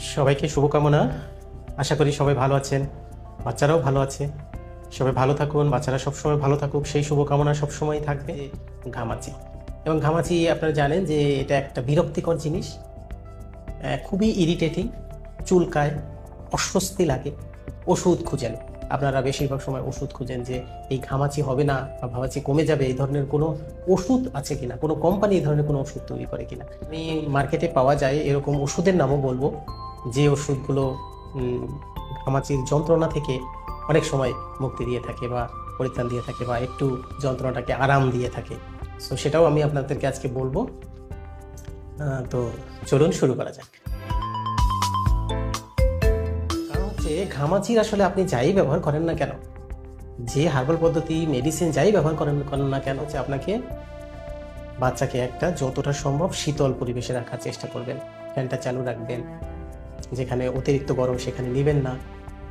সবাইকে শুভকামনা। আশা করি সবাই ভালো আছেন বাচ্চারাও ভালো আছে। সবাই ভালো থাকুন বাচ্চারা সবসময় ভালো থাকুক সেই শুভকামনা সবসময় থাকবে ঘামাচি। এবং ঘামাচি আপনারা জানেন যে এটা একটা বিরক্তিকর জিনিস। খুবই ইরিটেটিং চুলকায় অস্বস্তি লাগে ওষুধ খুঁজেন। আপনারা বেশিরভাগ সময় ওষুধ খুঁজেন যে এই ঘামাচি হবে না বা ঘামাচি কমে যাবে এই ধরনের কোনো ওষুধ আছে কিনা কোনো কোম্পানি এই ধরনের কোনো ওষুধ তৈরি করে কিনা। আমি মার্কেটে পাওয়া যায় এরকম ওষুধের নামও বলব। যে ওষুধগুলো ঘামাচির যন্ত্রণা থেকে অনেক সময় মুক্তি দিয়ে থাকে বা পরিত্রাণ দিয়ে থাকে বা একটু যন্ত্রণাটাকে আরাম দিয়ে থাকে। সো সেটাও আমি আপনাদেরকে আজকে বলব। তো চলুন শুরু করা যাক। কারণ হচ্ছে ঘামাচির আসলে আপনি যাই ব্যবহার করেন না কেন, যে হার্বাল পদ্ধতি, মেডিসিন যাই ব্যবহার করেন করেন না কেন, হচ্ছে আপনাকে বাচ্চাকে একটা যতটা সম্ভব শীতল পরিবেশে রাখার চেষ্টা করবেন। ফ্যানটা চালু রাখবেন যেখানে অতিরিক্ত গরম সেখানে নেবেন না।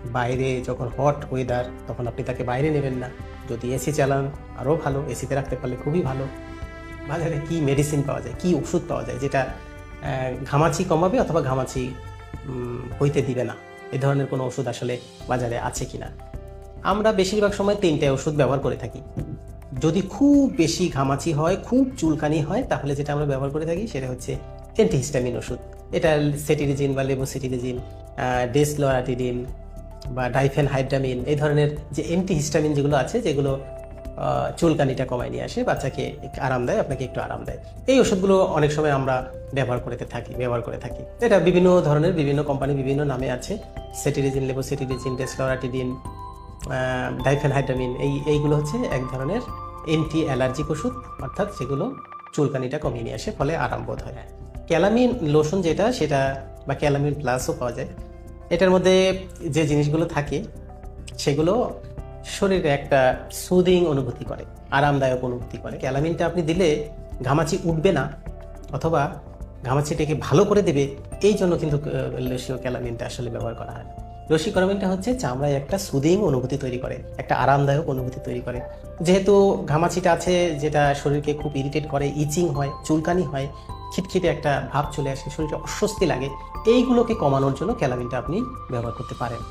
বাইরে যখন হট ওয়েদার তখন আপনি তাকে বাইরে নেবেন না। যদি এসি চালান আরও ভালো। এসিতে রাখতে পারলে খুবই ভালো। বাজারে কি মেডিসিন পাওয়া যায়, কি ওষুধ পাওয়া যায়, যেটা ঘামাচি কমাবে অথবা ঘামাচি হইতে দিবে না। এ ধরনের কোনো ওষুধ আসলে বাজারে আছে কিনা। আমরা বেশিরভাগ সময় তিনটে ওষুধ ব্যবহার করে থাকি। যদি খুব বেশি ঘামাচি হয়, খুব চুলকানি হয়, তাহলে যেটা আমরা ব্যবহার করে থাকি, সেটা হচ্ছে অ্যান্টিহিস্টামিন ওষুধ। এটা সেটিরিজিন বা লেবোসিটিরিজিন ডেসলোরাটিডিন বা ডাইফেন হাইড্রামিন এই ধরনের যে অ্যান্টিহিস্টামিন যেগুলো আছে, যেগুলো চুলকানিটা কমায় নিয়ে আসে, বাচ্চাকে আরাম দেয়, আপনাকে একটু আরাম দেয়। এই ওষুধগুলো অনেক সময় আমরা ব্যবহার করে থাকি, ব্যবহার করে থাকি। এটা বিভিন্ন ধরনের, বিভিন্ন কোম্পানি বিভিন্ন নামে আছে। সেটিরিজিন লেবোসিটিরিজিন ডেসলোরাটিডিন ডাইফেনহাইড্রামিন এই, এইগুলো হচ্ছে এক ধরনের অ্যান্টি অ্যালার্জিক ওষুধ, অর্থাৎ সেগুলো চুলকানিটা কমিয়ে নিয়ে আসে, ফলে আরাম বোধ হয়। ক্যালামিন লোশন যেটা, সেটা বা ক্যালামিন প্লাসও পাওয়া যায়। এটার মধ্যে যে জিনিসগুলো থাকে, সেগুলো শরীরে একটা সুদিং অনুভূতি করে, আরামদায়ক অনুভূতি করে। ক্যালামিনটা আপনি দিলে ঘামাচি উঠবে না, অথবা ঘামাচিটাকে ভালো করে দেবে, এই জন্য কিন্তু লসীয় ক্যালামিনটা আসলে ব্যবহার করা হয়। রসি ক্যালামিনটা হচ্ছে চামড়ায় একটা সুদিং অনুভূতি তৈরি করে, একটা আরামদায়ক অনুভূতি তৈরি করে। যেহেতু ঘামাচিটা আছে, যেটা শরীরকে খুব ইরিটেট করে ইচিং হয়, চুলকানি হয় খিটখিটে একটা ভাব চলে আসে, শরীরে অস্বস্তি লাগে, এইগুলোকে কমানোর জন্য ক্যালামিনটা আপনি ব্যবহার করতে পারেন।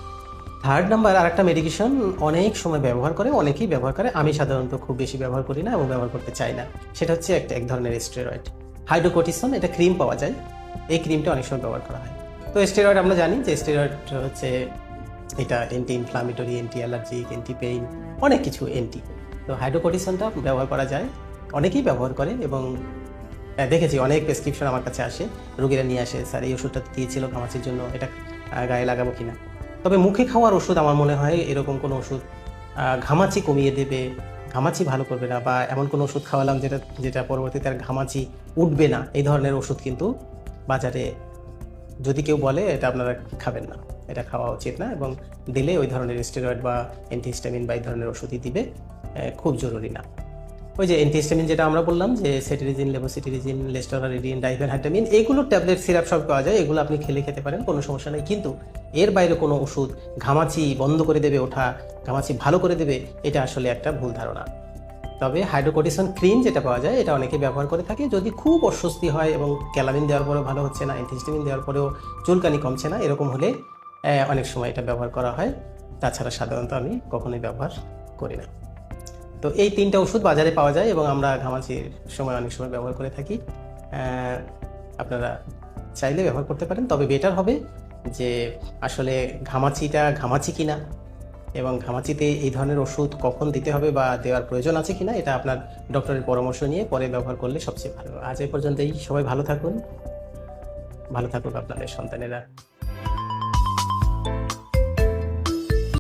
থার্ড নাম্বার আর একটা মেডিকেশন অনেক সময় ব্যবহার করে, অনেকেই ব্যবহার করে। আমি সাধারণত খুব বেশি ব্যবহার করি না এবং ব্যবহার করতে চাই না। সেটা হচ্ছে একটা, এক ধরনের স্টেরয়েড হাইড্রোকোটিসন এটা ক্রিম পাওয়া যায়। এই ক্রিমটা অনেক সময় ব্যবহার করা হয়। তো স্টেরয়েড আমরা জানি যে স্টেরয়েড হচ্ছে এটা anti inflammatory anti allergic anti pain অনেক কিছু অ্যান্টি তো হাইড্রোকোটিসনটা ব্যবহার করা যায়। অনেকেই ব্যবহার করে এবং দেখেছি, অনেক প্রেসক্রিপশন আমার কাছে আসে। রোগীরা নিয়ে আসে, স্যার, এই ওষুধটা দিয়েছিল ঘামাচির জন্য, এটা গায়ে লাগাবো কিনা? তবে মুখে খাওয়ার ওষুধ আমার মনে হয় এরকম কোনো ওষুধ ঘামাচি কমিয়ে দেবে, ঘামাচি ভালো করবে না, বা এমন কোনো ওষুধ খাওয়ালাম যেটা যেটা পরবর্তীতে আর ঘামাচি উঠবে না। এই ধরনের ওষুধ কিন্তু বাজারে যদি কেউ বলে, এটা আপনারা খাবেন না। এটা খাওয়া উচিত না এবং দিলে ওই ধরনের স্টেরয়েড বা অ্যান্টিহিস্টামিন বা এই ধরনের ওষুধই দিবে খুব জরুরি না। ওই যে অ্যান্টিহিস্টামিন যেটা আমরা বললাম, যে সেটিরিজিন লেবোসিটিরিজিন লেস্টোরারিডিন ডাইফেনহাইড্রামিন এগুলো ট্যাবলেট সিরাপ সব পাওয়া যায়, এগুলো আপনি খেলে খেতে পারেন, কোনো সমস্যা নেই। কিন্তু এর বাইরে কোনো ওষুধ ঘামাচি বন্ধ করে দেবে ওঠা, ঘামাচি ভালো করে দেবে, এটা আসলে একটা ভুল ধারণা। তবে হাইড্রোকোটিসন ক্রিম যেটা পাওয়া যায়, এটা অনেকে ব্যবহার করে থাকে। যদি খুব অস্বস্তি হয় এবং ক্যালামিন দেওয়ার পরেও ভালো হচ্ছে না অ্যান্টিহিস্টামিন দেওয়ার পরেও চুলকানি কমছে না, এরকম হলে অনেক সময় এটা ব্যবহার করা হয়। তাছাড়া সাধারণত আমি কখনোই ব্যবহার করি না। তো এই তিনটা ওষুধ বাজারে পাওয়া যায় এবং আমরা ঘামাচির সময় অনেক সময় ব্যবহার করে থাকি। আপনারা চাইলে ব্যবহার করতে পারেন। তবে বেটার হবে যে আসলে ঘামাচিটা ঘামাচি কিনা এবং ঘামাচিতে এই ধরনের ওষুধ কখন দিতে হবে বা দেওয়ার প্রয়োজন আছে কিনা, এটা আপনার ডক্টরের পরামর্শ নিয়ে পরে ব্যবহার করলে সবচেয়ে ভালো। আজ এই পর্যন্তই। সবাই ভালো থাকুন। ভালো থাকুক আপনাদের সন্তানেরা।